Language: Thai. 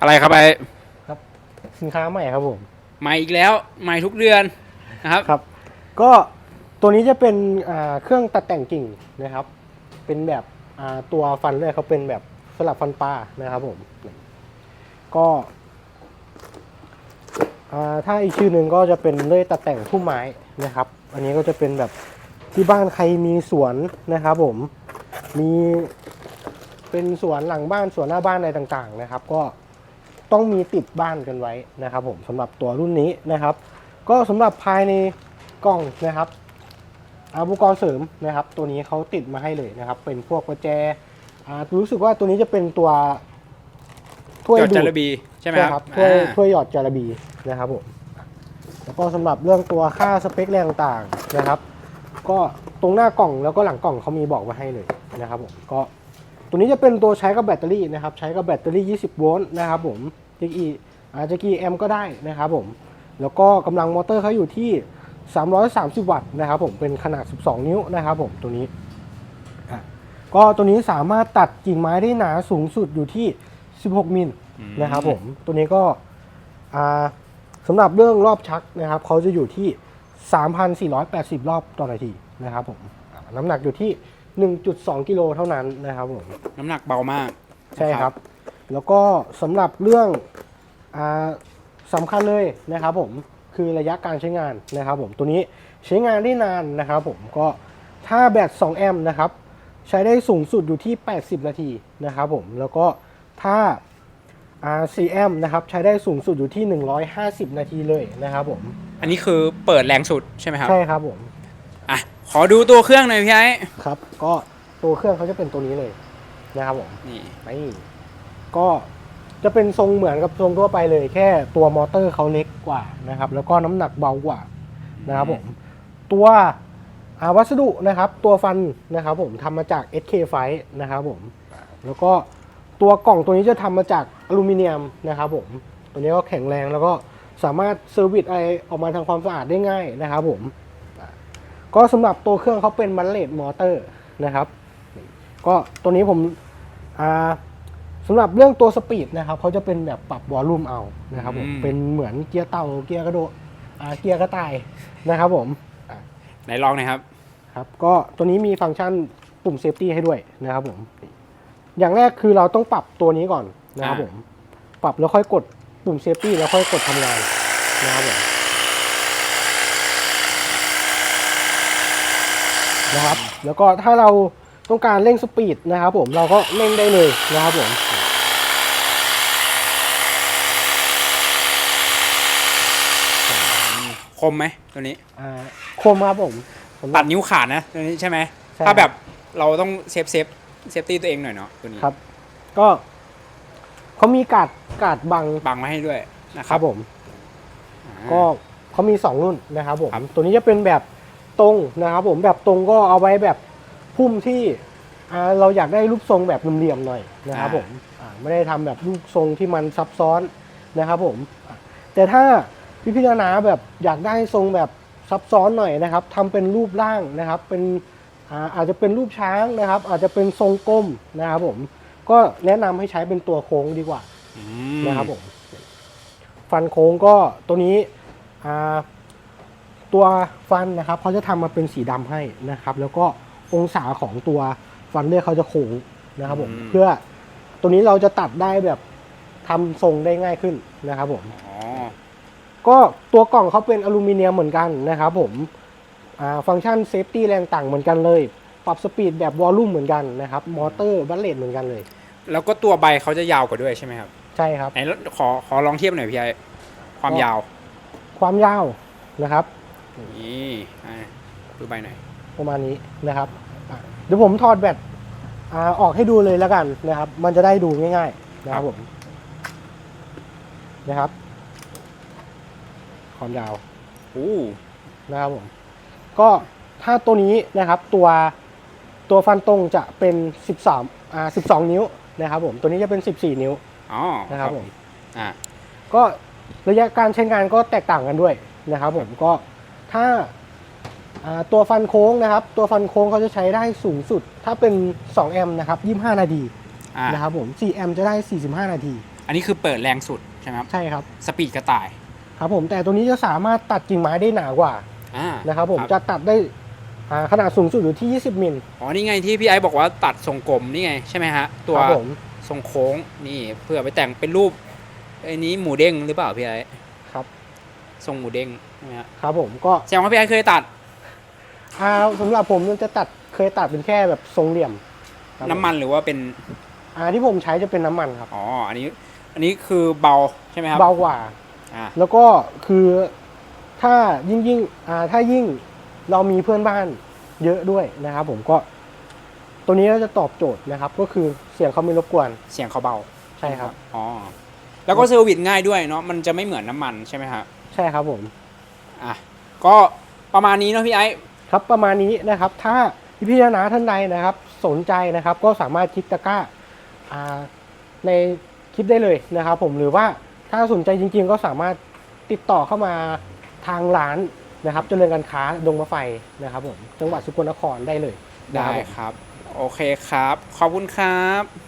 อะไรครับไอ้สินค้าใหม่ครับผมใหม่อีกแล้วใหม่ทุกเดือนนะครับครับ ก็ตัวนี้จะเป็นอ่าเครื่องตัดแต่งกิ่งนะครับ เป็นแบบอ่าตัวฟันเลยเขาเป็นแบบสลับฟันปลานะครับผม ก็อ่าถ้าอีกชื่อหนึ่งก็จะเป็นเลื่อยตัดแต่งพุ่มไม้นะครับ อันนี้ก็จะเป็นแบบที่บ้านใครมีสวนนะครับผมมีเป็นสวนหลังบ้านสวนหน้าบ้านอะไรต่างๆนะครับ ก็ ต้องมีติดบ้านกันไว้นะครับ ผมสำหรับตัวรุ่นนี้นะครับ ก็สำหรับภายในกล่องนะครับอาอุปกรณ์เสริมนะครับ ตัวนี้เขาติดมาให้เลยนะครับ เป็นพวกประแจอ่ารู้สึกว่าตัวนี้จะเป็นตัวถ้วยจอดดูจาดระบีใช่ไหมครับถ้วยอ่าถ้วยหยอดจาระบีนะครับผมแล้วก็สำหรับเรื่องตัวค่าสเปคแรงต่างๆนะครับ ก็ตรงหน้ากล่องแล้วก็หลังกล่องเขามีบอกไว้ให้เลยนะครับผมก็ ตัวนี้จะเป็นตัวใช้กับแบตเตอรี่นะครับ ใช้กับแบตเตอรี่ 20 โวลต์นะครับผมจะกี่อาจจะกี่แอมป์ก็ได้นะครับผม แล้วก็กำลังมอเตอร์เขาอยู่ที่ 330 วัตต์นะครับผม เป็นขนาด 12 นิ้วนะครับผมตัวนี้อะก็ตัวนี้สามารถตัดกิ่งไม้ได้หนาสูงสุดอยู่ที่ 16 มิลอืมนะครับผม ตัวนี้ก็อ่าสำหรับเรื่องรอบชักนะครับเขาจะอยู่ที่ 3,480 รอบต่อนาทีนะครับผมอ่าน้ำหนักอยู่ที่ 1.2 กิโลเท่านั้นนะครับผมน้ำหนักเบามากใช่ครับ แล้วก็สำหรับเรื่องอาสำคัญเลยนะครับผมคือระยะการใช้งานนะครับผมตัวนี้ใช้งานได้นานนะครับผมก็ถ้าแบต2แอมป์นะครับใช้ได้สูงสุดอยู่ที่ 80 นาทีนะครับผมแล้วก็ถ้าอ่า4แอมป์นะครับใช้ได้สูงสุดอยู่ที่ 150 นาทีเลยนะครับผมอันนี้คือเปิดแรงสุดใช่ไหมครับใช่ครับผมอะ ขอดูตัวเครื่องหน่อยพี่ไอ้ครับ ก็ตัวเครื่องเขาจะเป็นตัวนี้เลยนะครับผมนี่นี่ก็จะเป็นทรงเหมือนกับทรงทั่วไปเลย แค่ตัวมอเตอร์เขาเล็กกว่านะครับ แล้วก็น้ำหนักเบากว่านะครับผมตัวอ่าวัสดุนะครับ ตัวฟันนะครับ ผมทำมาจาก SK ไฟนะครับผม แล้วก็ตัวกล่องตัวนี้จะทำมาจากอลูมิเนียมนะครับผม ตัวนี้ก็แข็งแรงแล้วก็สามารถเซอร์วิสอะไรออกมาทำความสะอาดได้ง่ายนะครับผม ก็สำหรับตัวเครื่องเขาเป็นมันเลดมอเตอร์นะครับก็ตัวนี้ผมอ่าสำหรับเรื่องตัวสปีดนะครับเขาจะเป็นแบบปรับวอลลุ่มเอานะครับผมเป็นเหมือนเกียร์เต่าเกียร์กระโดดอ่าเกียร์กระต่ายนะครับผมไหนลองหน่อยครับครับก็ตัวนี้มีฟังก์ชันปุ่มเซฟตี้ให้ด้วยนะครับผมอย่างแรกคือเราต้องปรับตัวนี้ก่อนนะครับอ่าผมปรับแล้วค่อยกดปุ่มเซฟตี้แล้วค่อยกดทำงานนะครับผม นะครับ แล้วก็ถ้าเราต้องการเร่งสปีดนะครับผมเราก็เร่งได้เลยนะครับผมคมไหมตัวนี้อ่าคมครับผมสำหตัรับดนิ้วขาดนะตัวนี้ใช่ไหมใช่ ถ้าแบบเราต้องเซฟเซฟเซฟตี้ตัวเองหน่อยเนาะตัวนี้ครับ ก็เขามีการ์ดการ์ดบังบังมาให้ด้วยนะคครัรับบผม อ่า ก็เขามี 2 รุ่นนะครับผม ครับตัวนี้จะเป็นแบบ ตรงนะครับผมแบบตรงก็เอาไว้แบบพุ่มที่อ่าเราอยากได้รูปทรงแบบเหลี่ยมๆหน่อยนะครับผมอ่าไม่ได้ทำแบบรูปทรงที่มันซับซ้อนนะครับผมอะแต่ถ้าพี่พิจารณาแบบอยากได้ทรงแบบซับซ้อนหน่อยนะครับทำเป็นรูปร่างนะครับ เป็นอ่าอาจจะเป็นรูปช้างนะครับ อาจจะเป็นทรงกลมนะครับผมก็แนะนำให้ใช้เป็นตัวโค้งดีกว่าอืนะครับผมฟันโค้งก็ตัวนี้อ่า ตัวฟันนะครับเขาจะทำมาเป็นสีดำให้นะครับ แล้วก็องศาของตัวฟันเลือดเขาจะโค้งนะครับผมเพื่อตัวนี้เราจะตัดได้แบบทำทรงได้ง่ายขึ้นนะครับผมอ๋อก็ตัวกล่องเขาเป็นอลูมิเนียมเหมือนกันนะครับผมอ่าฟังก์ชันเซฟตี้แรงต่างเหมือนกันเลย ปรับสปีดแบบวอลลุ่มเหมือนกันนะครับ มอเตอร์บัลเลตเหมือนกันเลย แล้วก็ตัวใบเขาจะยาวกว่าด้วยใช่ไหมครับ ใช่ครับไหนขอขอลองเทียบหน่อยพี่ไอ้ความก็ยาว ความยาวนะครับ นี่อะดูใบหน่อย ประมาณนี้นะครับอะเดี๋ยวผมถอดแบตอ่าออกให้ดูเลยแล้วกันนะครับ มันจะได้ดูง่ายๆนะครับผมนะครับความยาวอู้นะครับผมก็ถ้าตัวนี้นะครับตัวตัวฟันตรงจะเป็น 13อ่า12 นิ้วนะครับผมตัวนี้จะเป็น 14 นิ้วอ๋อนะครับผมอ่าก็ระยะการใช้งานก็แตกต่างกันด้วยนะครับผมก็ ถ้าอ่าตัวฟันโค้งนะครับ ตัวฟันโค้งเขาจะใช้ได้สูงสุด ถ้าเป็น 2 แอมป์นะครับ 25 นาทีอ่านะครับผม 4 แอมป์จะได้ 45 นาที อันนี้คือเปิดแรงสุดใช่ไหมครับ ใช่ครับ สปีดกระต่าย ครับผม แต่ตัวนี้จะสามารถตัดกิ่งไม้ได้หนากว่าอ่านะครับผม จะตัดได้อ่าขนาดสูงสุดอยู่ที่ 20 มิล อ๋อ นี่ไงที่พี่ไอ้บอกว่าตัดทรงกลมนี่ไงใช่ไหมฮะ ตัวครับผมทรงโค้งนี่เพื่อไปแต่งเป็นรูปไอ้นี้หมูเด้งหรือเปล่าพี่ไอ้ครับ ทรงหมูเด้งใช่ไหมฮะครับผมก็แสดงว่าพี่ไอ้เคยตัดอ่าสำหรับผมมันจะตัดเคยตัดเป็นแค่แบบทรงเหลี่ยมครับผน้ำมันหรือว่าเป็นอ่าที่ผมใช้จะเป็นน้ำมันครับ อ๋ออันนี้ อันนี้คือเบาใช่ไหมครับเบากว่า อ่าแล้วก็คือถ้ายิ่งยิ่งอ่าถ้ายิ่งเรามีเพื่อนบ้านเยอะด้วยนะครับ ผมก็ ตัวนี้ก็จะตอบโจทย์นะครับ ก็คือเสียงเขาไม่รบกวนเสียงเขาเบาใช่ครับ อ๋อแล้วก็เซอร์วิสง่ายด้วยเนาะมันจะไม่เหมือนน้ำมันใช่ไหมครับ ใช่ครับผม อะก็ประมาณนี้เนาะพี่ไอ้ครับประมาณนี้นะครับ ถ้าพี่ๆนาท่านใดนะครับ สนใจนะครับก็สามารถคลิกตะกร้าอ่าในคลิปได้เลยนะครับ ผมหรือว่าถ้าสนใจจริง ๆ ก็สามารถติดต่อเข้ามาทางร้านนะครับเจริญการค้าดงมะไฟนะครับผมจังหวัดสกลนครได้เลยนะได้ครับผม ครับ โอเคครับ ขอบคุณครับ